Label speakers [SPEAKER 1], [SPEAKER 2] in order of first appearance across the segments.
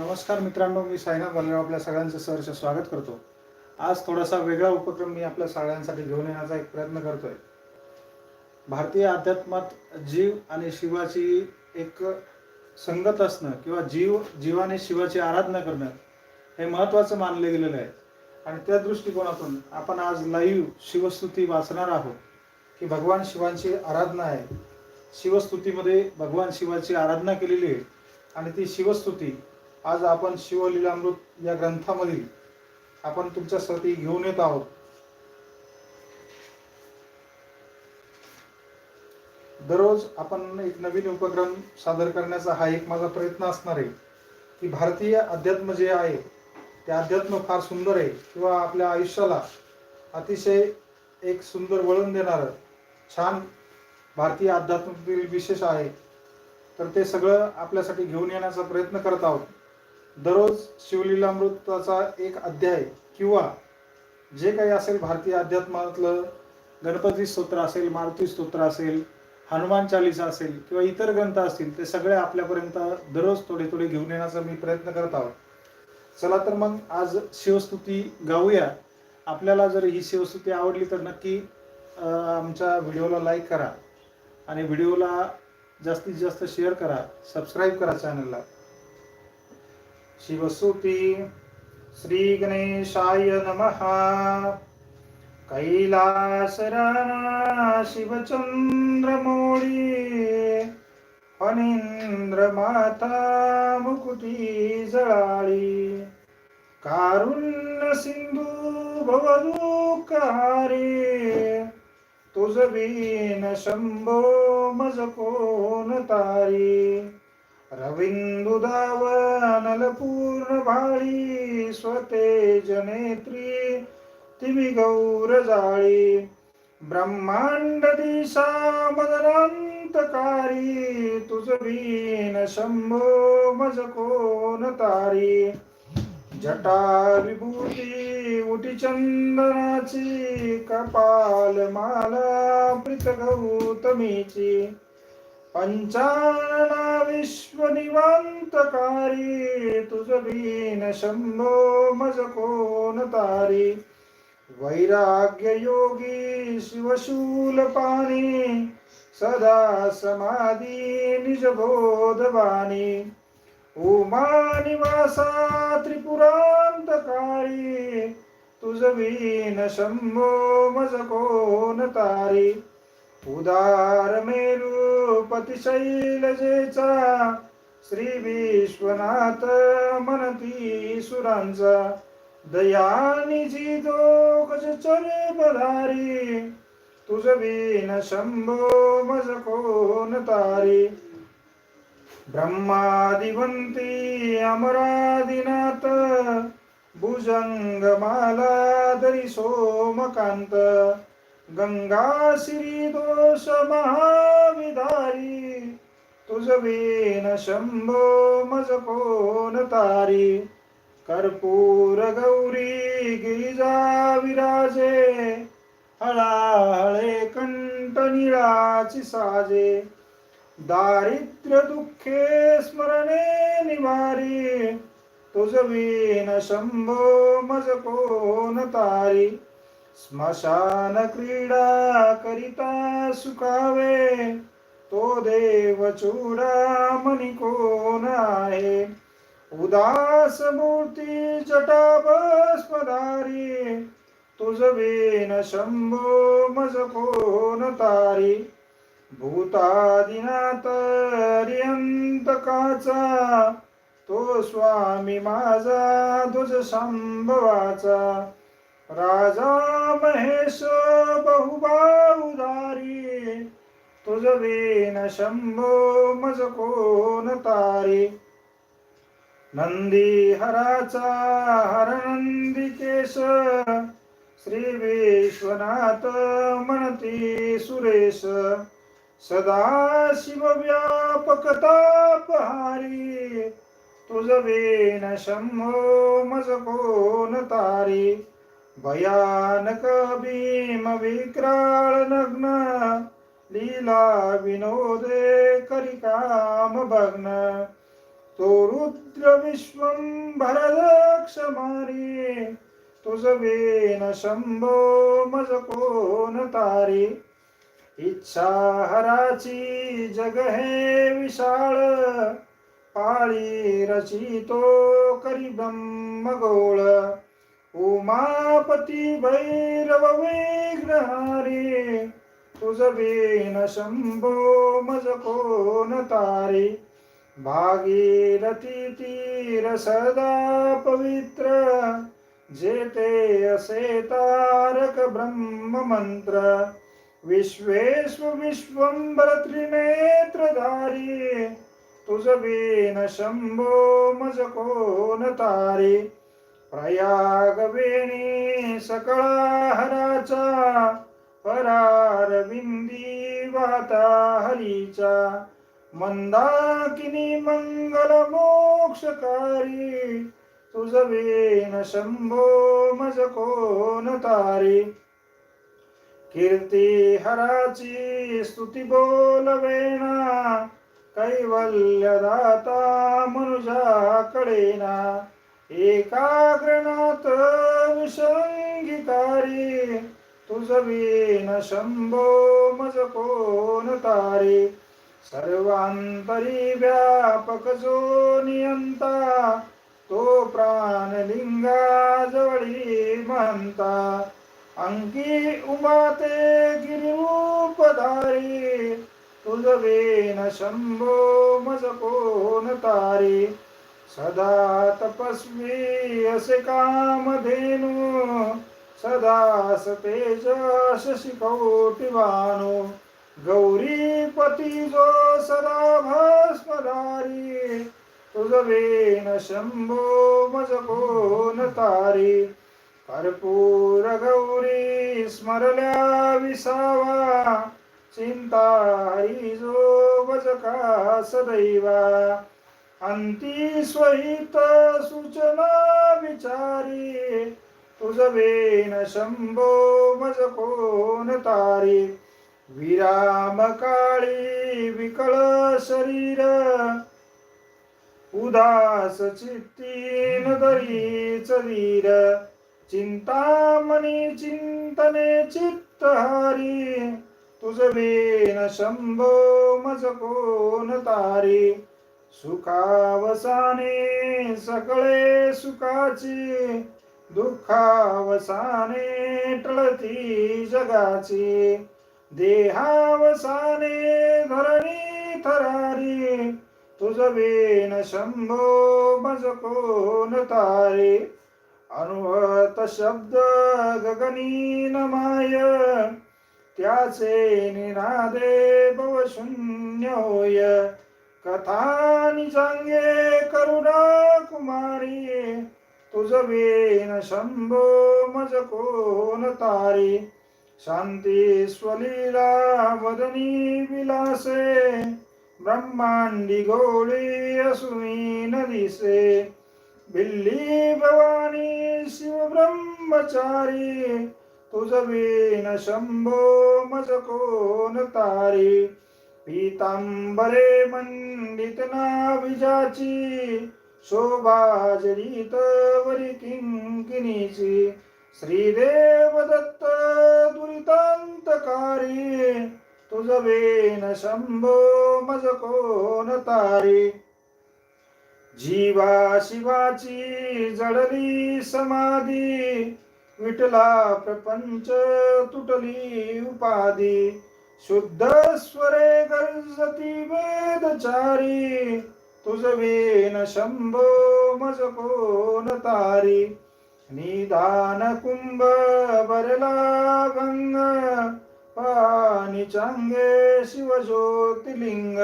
[SPEAKER 1] नमस्कार मित्रांनो मी सायना बलराव आपल्या सगळ्यांचं सहर्ष स्वागत करतो. आज थोडासा वेगळा उपक्रम मी आपल्या सगळ्यांसाठी घेऊन येण्याचा एक प्रयत्न करतोय. भारतीय अध्यात्मात जीव आणि शिवाची एक संगत असणं किंवा जीव जीवाने शिवाची आराधना करणं हे महत्त्वाचं मानले गेलेलं आहे. आणि त्या दृष्टिकोनातून आपण आज लाईव्ह शिवस्तुती वाचणार आहोत की भगवान शिवांची आराधना आहे. शिवस्तुतीमध्ये भगवान शिवाची आराधना केलेली आहे. आणि ती शिवस्तुती आज आपण शिवलीलामृत या ग्रंथामधील आपण तुमच्यासाठी घेऊन येत आहोत. दररोज आपण एक नवीन उपक्रम सादर करण्याचा हा एक माझा प्रयत्न असणार आहे. की भारतीय अध्यात्म जे आहे ते अध्यात्म फार सुंदर आहे किंवा आपल्या आयुष्याला अतिशय एक सुंदर वळण देणारं छान भारतीय अध्यात्मातील विशेष आहे. तर ते सगळं आपल्यासाठी घेऊन येण्याचा प्रयत्न करत आहोत. दररोज शिवलीलामृताचा एक अध्याय किंवा जे काही असेल भारतीय अध्यात्मातलं गणपती स्तोत्र असेल मारुती स्तोत्र असेल हनुमान चालिसा असेल किंवा इतर ग्रंथ असतील ते सगळे आपल्यापर्यंत दररोज थोडे थोडे घेऊन येण्याचा मी प्रयत्न करत आहोत. चला तर मग आज शिवस्तुती गाऊया. आपल्याला जर ही शिवस्तुती आवडली तर नक्की आमच्या व्हिडिओला लाईक करा आणि व्हिडिओला जास्तीत जास्त शेअर करा सबस्क्राईब करा चॅनलला. शिवसुती श्रीगणेशाय नमः। कैलासरा शिवचंद्रमोळी फणींद्र माता मुकुटी जळाळी कारुण्य सिंधू भवदुःखारी तुझ बीन मज तारी रविंदुदावनल पूर्ण भाळी स्वतेज नेत्री तिमी गौर जाळी. ब्रह्मांड दिशा मदनांतकारी तुझ बीन शंभो मज कोण तारी. जटा विभूती उटी चंदनाची कपाल माला प्रित गौतमीची पञ्चाणा विश्वनिवांतकारी तुझ बीन शंभो मज कोण तारी? वैराग्य योगी शिवशूल पाणी सदा समाधी निज बोधवाणी उमा निवासा त्रिपुरांतकारी तुझ बीन शंभो मज कोण तारी? उदार मेरुपती शैलजेचा श्री विश्वनाथ मनती सुरांचा दयानिजी तो गज बधारी तुझ विन शंभो मज कोण तारी. ब्रह्मादिवंती अमरादिनाथ भुजंगमाला दरी सोमकांत गंगा श्री दोष महाविदारी तुझ शंभो मज कोण तारी. कर्पूर गौरी गिरिजा विराजे हळाहळे कंठ निळाची साजे. दारिद्र्य दुःखे स्मरणे निवारी तुझबीन शंभो मज कोण तारी. स्मशान क्रीडा करिता सुखावे तो देव चूडामणी कोण आहे? उदास मूर्ती जटा भस्मधारी तुझ शंभो मज कोण तारी? भूतादिनाथ रियंतकाचा तो स्वामी माझा ध्वज संभवाचा. राजा महेश बहुबाहुधारी तुझ वेन शंभो मज कोण तारी? नंदी हराचा हर नंदिकेश श्री विश्वनाथ म्हणती सुरेश सदा शिव व्यापकतापहारी तुझ वेन शंभो मज कोण तारी? भयानक भीम विक्राळ नग्न लीला विनोदे करिकाम भग्न. तो रुद्र विश्वं भरदक्ष मारी तुझ वेन शंभो मज कोण तारी. इच्छा हराची जग हे विशाळ पाळी रचितो करी ब्रह्मगोळ. उमापती भैरव विघ्नहारी तुझ शंभो मज कोण तारी? भागीरथी तीर सदा पवित्र जेते असे तारक ब्रह्म मंत्र। विश्वेश्व विश्वंबर त्रिनेत्रधारी तुझ शंभो मज कोण तारी? प्रयाग वेणी सकळा परार बिंदी वाता हरीचा मंदाकिनी मंगल मोक्षकारी तुझ वेन शंभो मज कोण तारी. कीर्ती हराची स्तुती बोलवेना कैवल्यदाता मनुजा कळेना एकाग्रनाथ विसंगिकारी तुझवीन शंभो मज कोण तारी? सर्वांतरी व्यापक जो नियंता तो प्राणलिंगा जवळी म्हणता अंकी उमाते गिरिरूपधारी तुझवेन शंभो मज कोण तारी? सदा तपस्वी असे कामधेनु सदा सतेज शिकोटिवानो गौरीपती जो सदा भस्मधारी तुझवेन शंभो मजको न तारी। कर्पूर गौरी स्मरल्या विसावा चिंता हरी जो वजका सदैवा। अंती स्वहित सूचना विचारी। तुझवेन शंभो मज कोण तारी। विराम काळी विकळ शरीर। उदास चित्तीन दरीच वीर। चिंतामणी चिंतने चित्त हारी। तुझवेन शंभो मज कोण तारी। सुखावसाने सकळे सुखाची दुःखावसाने टळती जगाची. देहावसाने धरणी थरारी तुझ वेन शंभो मज कोण तारी. अनुभवत शब्द गगनी नमाय त्याचे निनादे भव शून्य होय. कथा सांगे करुणा कुमारी तुझ वेन शंभो मज कोण तारी। शांती स्वलीला वदनी विलासे ब्रह्मांडी गोळी असुमीन दिसे बिल्ली भवानी शिव ब्रह्मचारी तुझ वेन शंभो मज कोण तारी। पीतांबरे मंडित नाविजाची शोभा जडित वरी किंकिनीची श्रीदेव दत्त दुरितांतकारी तुझ वेन शंभो मज कोण तारी. जीवा शिवाची जडली समाधी विठला प्रपंच तुटली उपाधी. शुद्ध स्वरे गर्जती वेदचारी तुझवेन शंभो मज कोण तारी. निदान कुंभ बरला गंग पाणी चांगे शिव ज्योतिलिंग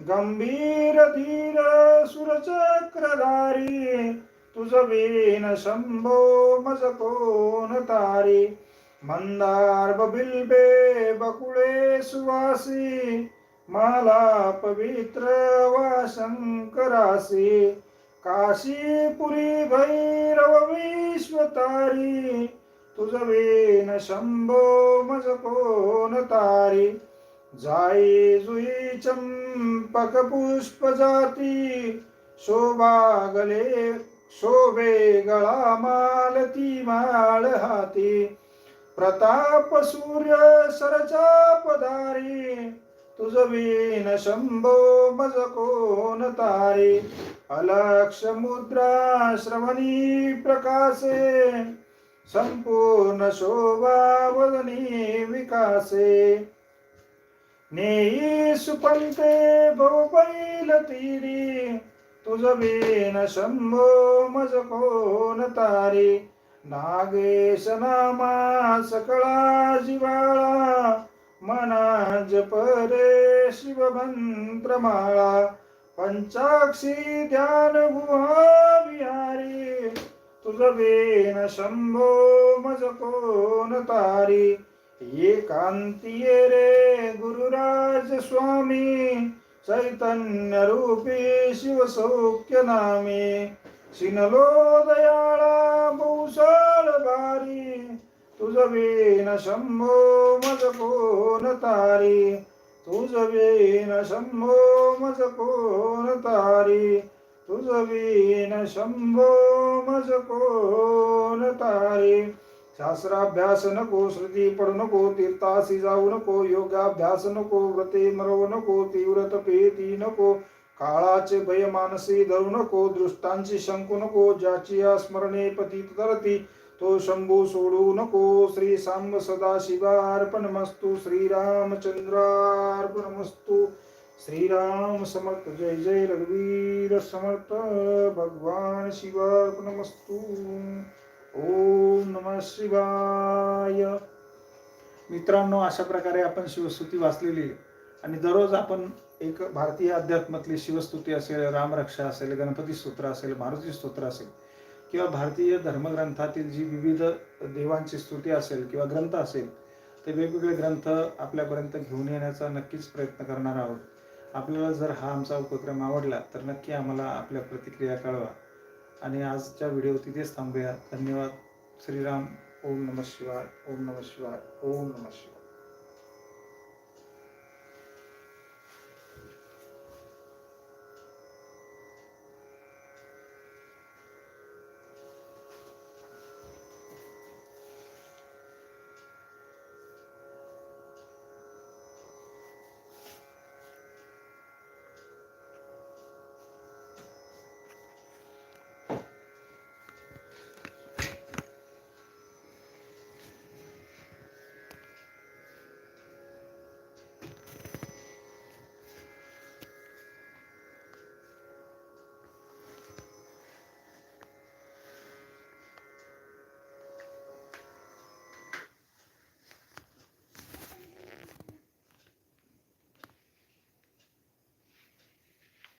[SPEAKER 1] गंभीर धीर सुरचक्रधारी तुझ वेन शंभो मज कोण तारी. मंदार बिल्बे बकुळे सुवासी माला पवित्र वा शंकरासी काशीपुरी भैरव विश्वतारी तुझ वेन शंभो मज कोण तारी जाई जुई चंपक पुष्प जाती शोभा गले शोभे गळा मालती माळ हाती प्रताप सूर्य सरचा पदारी तुझ वीन शंभो मज कोण तारी. अलक्ष मुद्रा श्रवणी प्रकाशे. संपूर्ण शोभा वदनी विकासे. नेई सुपंते बहुपैल तीरी. तुझ वीन शंभो मज कोण तारी. नागेश नामा सकळा जिवाळा मना जपरे शिवमंत्रमाळा पंचाक्षी ध्यान गुहा विहारी तुझ वेन शंभो मज कोण तारी एकांतीये रे गुरुराज स्वामी चैतन्य रूपी शिवसौख्य नामे शिनलो दयाळा मुसळ बारी तुझ वेन शंभो मज कोण तारी. तुझ वेन शंभो मज कोण तारी. तुझ वेन शंभो मज कोण तारी. शास्त्राभ्यास नको श्रुती पडू नको तीर्थासी जाऊ नको योगाभ्यास नको व्रते मरव नको तीव्रत पेती नको. काळाचे भय मानसी धरू नको दृष्टांची शंकू नको ज्याची या स्मरणे पतित धरती तो शंभू सोडू नको. श्री सांब सदा शिवार्पणमस्तु श्रीरामचंद्रार्पणमस्तु श्रीराम समर्थ जय जय रघुवीर समर्थ भगवान शिवार्पणमस्तु ओम नम शिवाय. मित्रांनो अशा प्रकारे आपण शिवस्तुती वाचलेली आणि दररोज आपण एक भारतीय अध्यात्मातली शिवस्तुती असेल रामरक्षा असेल गणपती स्तोत्र असेल मारुती स्तोत्र असेल किंवा भारतीय धर्मग्रंथातील जी विविध देवांची स्तुती असेल किंवा ग्रंथ असेल ते वेगवेगळे ग्रंथ आपल्यापर्यंत घेऊन येण्याचा नक्कीच प्रयत्न करणार आहोत. आपल्याला जर हा आमचा उपक्रम आवडला तर नक्की आम्हाला आपल्या प्रतिक्रिया कळवा. आणि आजच्या व्हिडिओ तिथेच थांबूया. धन्यवाद. श्रीराम. ओम नम शिवाय. ओम नम शिवाय. ओम नम शिवाय.